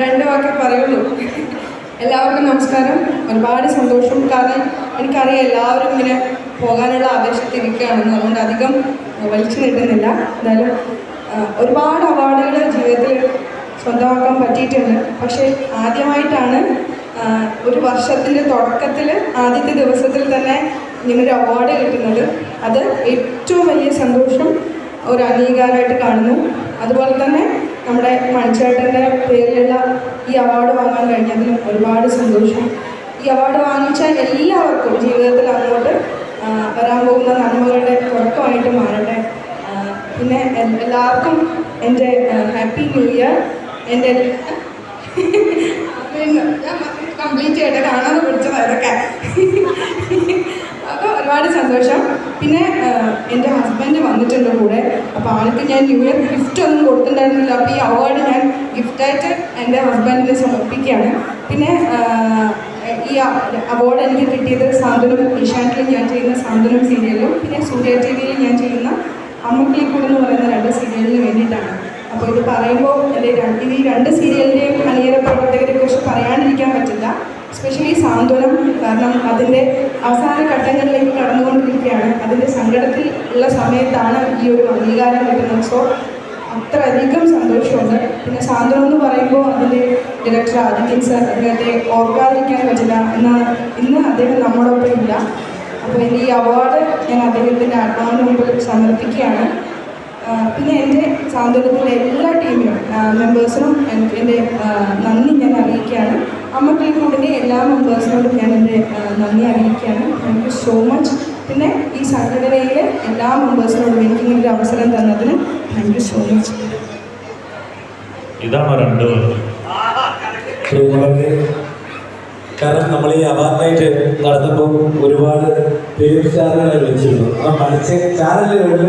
രണ്ട് വാക്കി പറയുള്ളൂ. എല്ലാവർക്കും നമസ്കാരം. ഒരുപാട് സന്തോഷം. കാരണം എനിക്കറിയാം എല്ലാവരും ഇങ്ങനെ പോകാനുള്ള ആവേശത്തിരിക്കുകയാണെന്ന്. അതുകൊണ്ട് അധികം വലിച്ചു നീട്ടുന്നില്ല എന്നാലും ഒരുപാട് അവാർഡുകൾ ജീവിതത്തിൽ സ്വന്തമാക്കാൻ പറ്റിയിട്ടുണ്ട്. പക്ഷേ ആദ്യമായിട്ടാണ് ഒരു വർഷത്തിന്റെ തുടക്കത്തിൽ ആദ്യത്തെ ദിവസത്തിൽ തന്നെ നിങ്ങളുടെ അവാർഡ് കിട്ടുന്നത്. അത് ഏറ്റവും വലിയ സന്തോഷം ഒരു അംഗീകാരമായിട്ട് കാണുന്നു. അതുപോലെ തന്നെ നമ്മുടെ മണിച്ചേട്ടന്റെ പേരിലുള്ള ഈ അവാർഡ് വാങ്ങാൻ കഴിഞ്ഞതിന് ഒരുപാട് സന്തോഷം. ഈ അവാർഡ് വാങ്ങിച്ച എല്ലാവർക്കും ജീവിതത്തിൽ അങ്ങോട്ട് വരാൻ പോകുന്ന നന്മകളുടെ തുടക്കമായിട്ട് മാറട്ടെ. പിന്നെ എല്ലാവർക്കും എന്റെ ഹാപ്പി ന്യൂ ഇയർ എന്റെ കംപ്ലീറ്റ് ചെയ്യട്ടെ? കാണാതെ പിടിച്ചത് അപ്പോൾ ഒരുപാട് സന്തോഷം. പിന്നെ എന്റെ ഹസ്ബൻഡ് വന്നിട്ടുണ്ട് കൂടെ. അപ്പോൾ ആൾക്ക് ഞാൻ ന്യൂ ഇയർ ഗിഫ്റ്റ് ഒന്നും കൊടുത്തിട്ടുണ്ടായിരുന്നില്ല. അപ്പോൾ ഈ അവാർഡ് ഞാൻ ഗിഫ്റ്റായിട്ട് എന്റെ ഹസ്ബൻഡിന് സമർപ്പിക്കുകയാണ്. പിന്നെ ഈ അവാർഡ് എനിക്ക് കിട്ടിയത് സാന്ത്വനം ഏഷ്യാനെറ്റിൽ ഞാൻ ചെയ്യുന്ന സാന്ത്വനം സീരിയലും പിന്നെ സൂര്യ ടി വിയിൽ ഞാൻ ചെയ്യുന്ന അമ്മക്കിളിക്കൂട് എന്ന് പറയുന്ന രണ്ട് സീരിയലിന് വേണ്ടിയിട്ടാണ്. അപ്പോൾ ഇത് പറയുമ്പോൾ എന്റെ ഈ രണ്ട് സീരിയലിന്റെയും അണിയറ പ്രവർത്തകരെ കുറിച്ച് പറയാണ്ടിരിക്കാൻ പറ്റില്ല. എസ്പെഷ്യലി സാന്ത്വനം കാരണം അതിന്റെ അവസാന ഘട്ടങ്ങളിലേക്ക് കടന്നുകൊണ്ടിരിക്കുകയാണ്. അതിന്റെ സങ്കടത്തിൽ ഉള്ള സമയത്താണ് ഈ ഒരു അംഗീകാരം കിട്ടുന്നത്. സോ അത്രയധികം സന്തോഷമുണ്ട്. പിന്നെ സാന്ത്വനം എന്ന് പറയുമ്പോൾ അതിന്റെ ഡയറക്ടർ ആദിത്യൻ സർ അദ്ദേഹത്തെ ഓർക്കാതിരിക്കാൻ പറ്റില്ല എന്നാൽ ഇന്ന് അദ്ദേഹം നമ്മളൊപ്പം ഇല്ല. അപ്പോൾ ഈ അവാർഡ് ഞാൻ അദ്ദേഹത്തിന്റെ ആത്മാവിന് മുമ്പിൽ സമർപ്പിക്കുകയാണ്. പിന്നെ എന്റെ സാന്ത്വനത്തിന്റെ എല്ലാ ടീമിനും മെമ്പേഴ്സിനും എന്റെ നന്ദി ഞാൻ അറിയിക്കുകയാണ്. അമ്മക്കിളിക്കൂടിന്റെ എല്ലാ മെമ്പേഴ്സിനോടും ഞാൻ എന്റെ നന്ദി അറിയിക്കുകയാണ്. താങ്ക് യു സോ മച്ച് പിന്നെ ഈ സംഘടനയിലെ എല്ലാ മെമ്പേഴ്സിനോടും എനിക്ക് ഇങ്ങനെ ഒരു അവസരം തന്നതിന് താങ്ക് യു സോ മച്ച് ഇതാണ് രണ്ട് കാരണം നമ്മൾ ഈ അവാർഡ് നൈറ്റ് നടത്തുമ്പോൾ ഒരുപാട് പേര് ചാനലുകൾ വെച്ചിരുന്നു ആ മത്സ്യ ചാനലുകളിൽ